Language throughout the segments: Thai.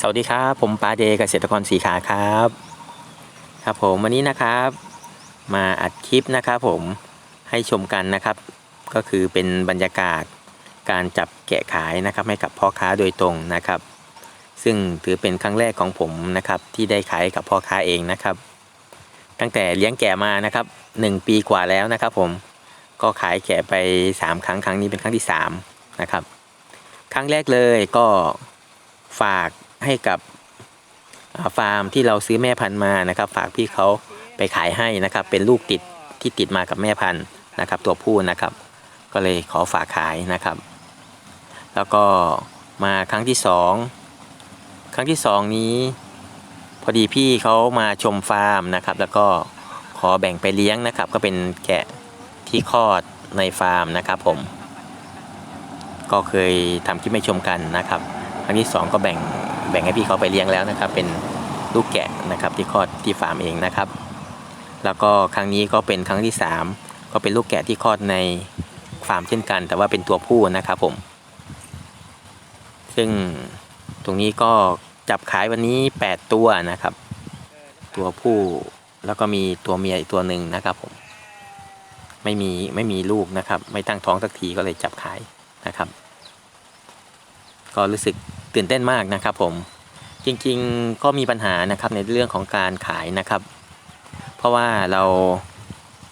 สวัสดีครับ ผมปาเดเกษตรกรสีขาครับ ครับผมวันนี้นะครับ มาอัดคลิปนะครับผมให้ชมกันนะครับ ก็คือเป็นบรรยากาศการจับแกะขายนะครับ ให้กับพ่อค้าโดยตรงนะครับ ซึ่งถือเป็นครั้งแรกของผมนะครับ ที่ได้ขายกับพ่อค้าเองนะครับ ตั้งแต่เลี้ยงแกะมานะครับหนึ่งปีกว่าแล้วนะครับ ผมก็ขายแกะไปสามครั้งครั้งนี้เป็นครั้งที่สามนะครับครั้งแรกเลยก็ฝาก ให้กับาฟาร์มที่เราซื้อแม่พันธุ์มานะครับ ฝากพี่เขาไปขายให้นะครับ เป็นลูกติดที่ติดมากับแม่พันธุ์นะครับ ตัวผู้นะครับ ก็เลยขอฝากขายนะครับ แล้วก็มาครั้งที่สองครั้งที่สองนี้ พอดีพี่เขามาชมฟาร์มนะครับ แล้วก็ขอแบ่งไปเลี้ยงนะครับ ก็เป็นแกะที่คลอดในฟาร์มนะครับ ผม ก็เคยทำคลิปให้ชมกันนะครับ ครั้งที่สองก็แบ่ง แบ่งให้พี่เขาไปเลี้ยงแล้วนะครับ เป็นลูกแกะนะครับที่คลอดที่ฟาร์มเองนะครับ แล้วก็ครั้งนี้ก็เป็นครั้งที่สามก็เป็นลูกแกะที่คลอดในฟาร์มเช่นกัน แต่ว่าเป็นตัวผู้นะครับผม ซึ่งตรงนี้ก็จับขายวันนี้ 8 ตัวนะครับ ตัวผู้แล้วก็มีตัวเมียอีกตัวหนึ่งนะครับผมไม่มีไม่มีลูกนะครับ ไม่ตั้งท้องสักทีก็เลยจับขายนะครับ ก็รู้สึก ตื่นเต้นมากนะครับผมจริงๆก็มีปัญหานะครับในเรื่องของการขายนะครับ เพราะว่าเรา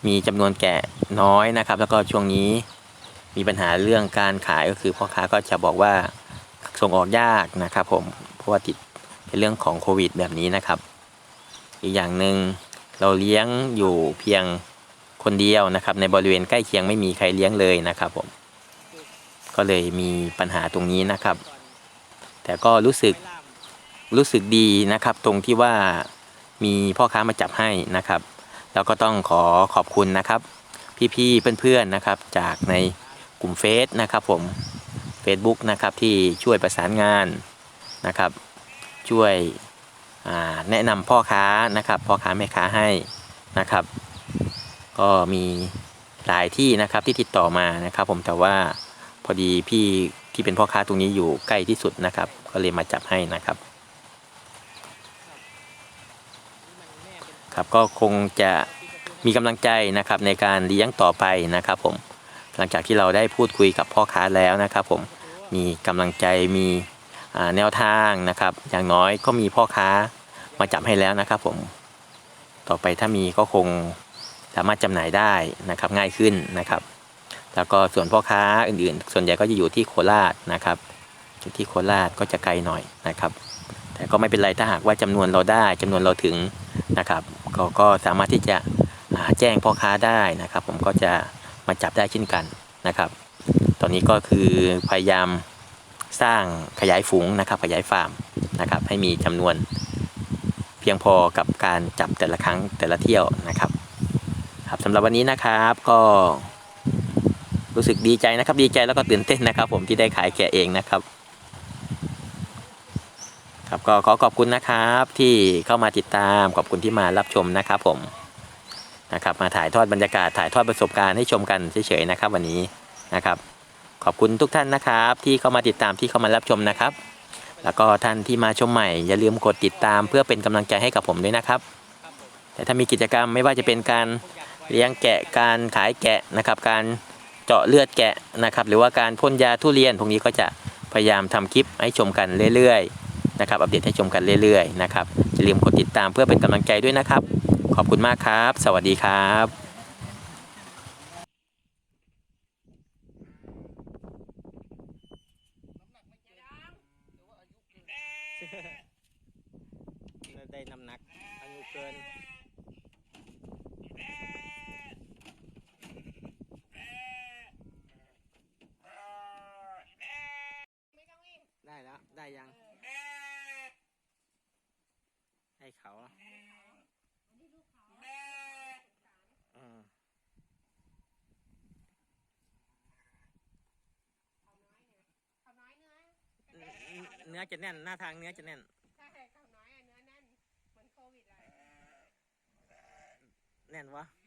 มีจำนวนแกะน้อยนะครับ แล้วก็ช่วงนี้มีปัญหาเรื่องการขายก็คือพ่อค้าก็จะบอกว่าส่งออกยากนะครับ ผมเพราะว่าติดเป็นเรื่องของโควิด แบบนี้นะครับ อีกอย่างหนึ่งเราเลี้ยงอยู่เพียงคนเดียวนะครับ ในบริเวณใกล้เคียงไม่มีใครเลี้ยงเลยนะครับ ผม ก็เลยมีปัญหาตรงนี้นะครับ แต่ก็รู้สึกรู้สึกดีนะครับ ตรงที่ว่ามีพ่อค้ามาจับให้นะครับ แล้วก็ต้องขอขอบคุณนะครับ พี่ๆเพื่อนๆนะครับ จากในกลุ่มเฟซนะครับผม Facebook นะครับที่ช่วยประสานงานนะครับ ช่วยแนะนำพ่อค้านะครับ พ่อค้าแม่ค้าให้นะครับ ก็มีหลายที่นะครับที่ติดต่อมานะครับ ผมแต่ว่าพอดีพี่ ที่เป็นพ่อค้าตรงนี้อยู่ใกล้ที่สุดนะครับ ก็เลยมาจับให้นะครับ ครับก็คงจะมีกำลังใจนะครับในการเลี้ยงต่อไปนะครับ ผมหลังจากที่เราได้พูดคุยกับพ่อค้าแล้วนะครับ ผมมีกำลังใจมีแนวทางนะครับ อย่างน้อยก็มีพ่อค้ามาจับให้แล้วนะครับ ผมต่อไปถ้ามีก็คงสามารถจำหน่ายได้นะครับง่ายขึ้นนะครับ แล้วก็ส่วนพ่อค้าอื่นๆ ส่วนใหญ่ก็จะอยู่ที่โคราชนะครับอยู่ที่โคราชก็จะไกลหน่อยนะครับ แต่ก็ไม่เป็นไรถ้าหากว่าจำนวนเราได้จำนวนเราถึงนะครับก็ก็สามารถที่จะแจ้งพ่อค้าได้นะครับ ผมก็จะมาจับได้เช่นกันนะครับ ตอนนี้ก็คือพยายามสร้างขยายฝูงนะครับ ขยายฟาร์มนะครับ ให้มีจำนวนเพียงพอกับการจับแต่ละครั้งแต่ละเที่ยวนะครับ ครับสำหรับวันนี้นะครับก็ รู้สึกดีใจนะครับ ดีใจแล้วก็ตื่นเต้นนะครับ ผมที่ได้ขายแกะเองนะครับ ครับก็ขอขอบคุณนะครับที่เข้ามาติดตามขอบคุณที่มารับชมนะครับ ผมนะครับ มาถ่ายทอดบรรยากาศถ่ายทอดประสบการณ์ให้ชมกันเฉยๆนะครับ วันนี้นะครับ ขอบคุณทุกท่านนะครับ ที่เข้ามาติดตามที่เข้ามารับชมนะครับ แล้วก็ท่านที่มาชมใหม่ อย่าลืมกดติดตามเพื่อเป็นกำลังใจให้กับผมด้วยนะครับ แต่ถ้ามีกิจกรรมไม่ว่าจะเป็นการเลี้ยงแกะการขายแกะนะครับ การ เจาะเลือดแกะนะครับ หรือว่าการพ่นยาทุเรียน พวกนี้ก็จะพยายามทำคลิปให้ชมกันเรื่อยๆนะครับ อัปเดตให้ชมกันเรื่อยๆนะครับอย่าลืมกดติดตามเพื่อเป็นกำลังใจด้วยนะครับ ขอบคุณมากครับ สวัสดีครับได้น้ำหนักอายุเกิน ได้แล้วได้ยัง ให้เขาอืมเนื้อจะแน่นหน้าทางเนื้อจะแน่นใช่เขาน้อยอะเนื้อแน่นเหมือนโควิดเลยแน่นวะเ